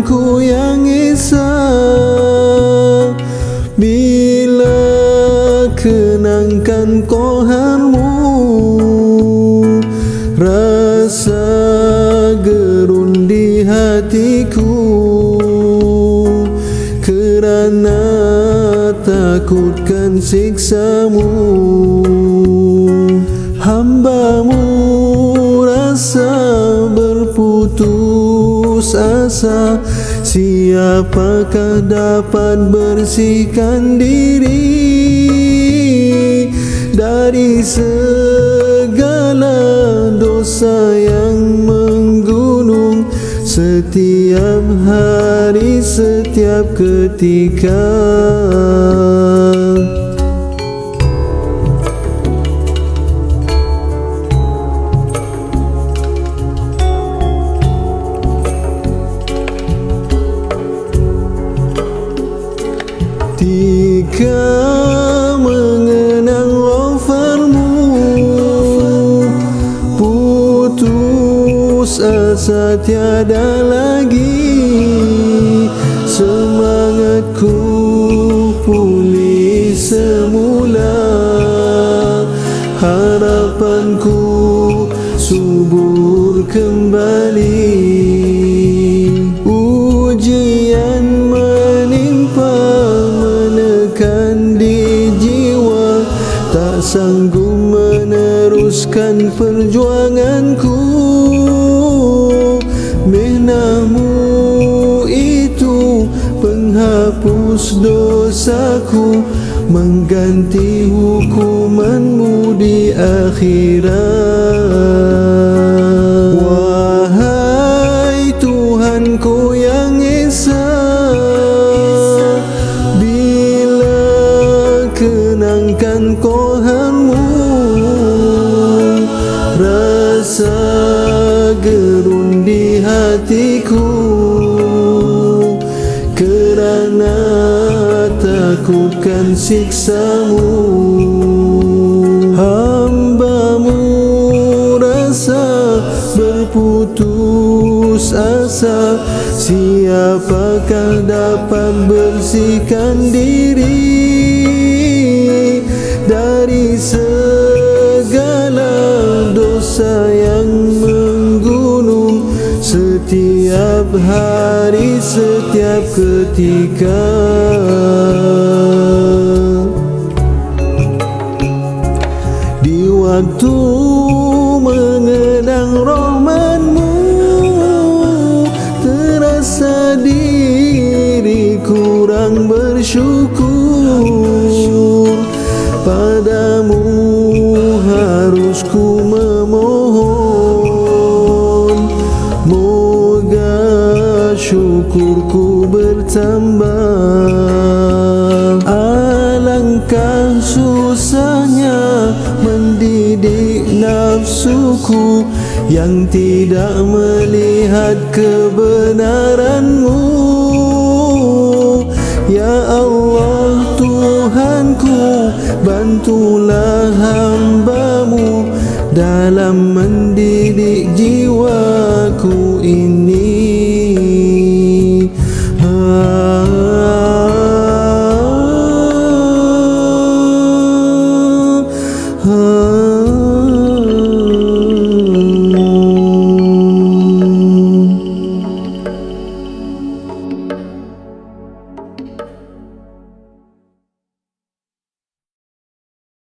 Tuhanku yang Esa Bila kenangkan koharmu Rasa gerun di hatiku. Kerana takutkan siksamu Hambamu rasa berputus asa Siapakah dapat bersihkan diri Dari segala dosa yang menggunung? Setiap hari, setiap ketika Ketika mengenang wafarmu Putus asa tiada lagi. Semangatku pulih semula sanggup meneruskan perjuanganku. Mehnahmu itu penghapus dosaku Mengganti hukumanmu di akhirat. Wahai Tuhanku yang Esa Bila kenangkan koharmu hatiku. Kerana takutkan siksamu. Hambamu rasa berputus asa. Siapakah dapat bersihkan diri Dari segala dosa yang Setiap hari, setiap ketika. Di waktu mengenang rahmatmu Terasa diri kurang bersyukur syukurku bertambah. Alangkah susahnya mendidik nafsuku Yang tidak melihat kebenaranmu. Ya Allah Tuhanku Bantulah hambamu Dalam mendidik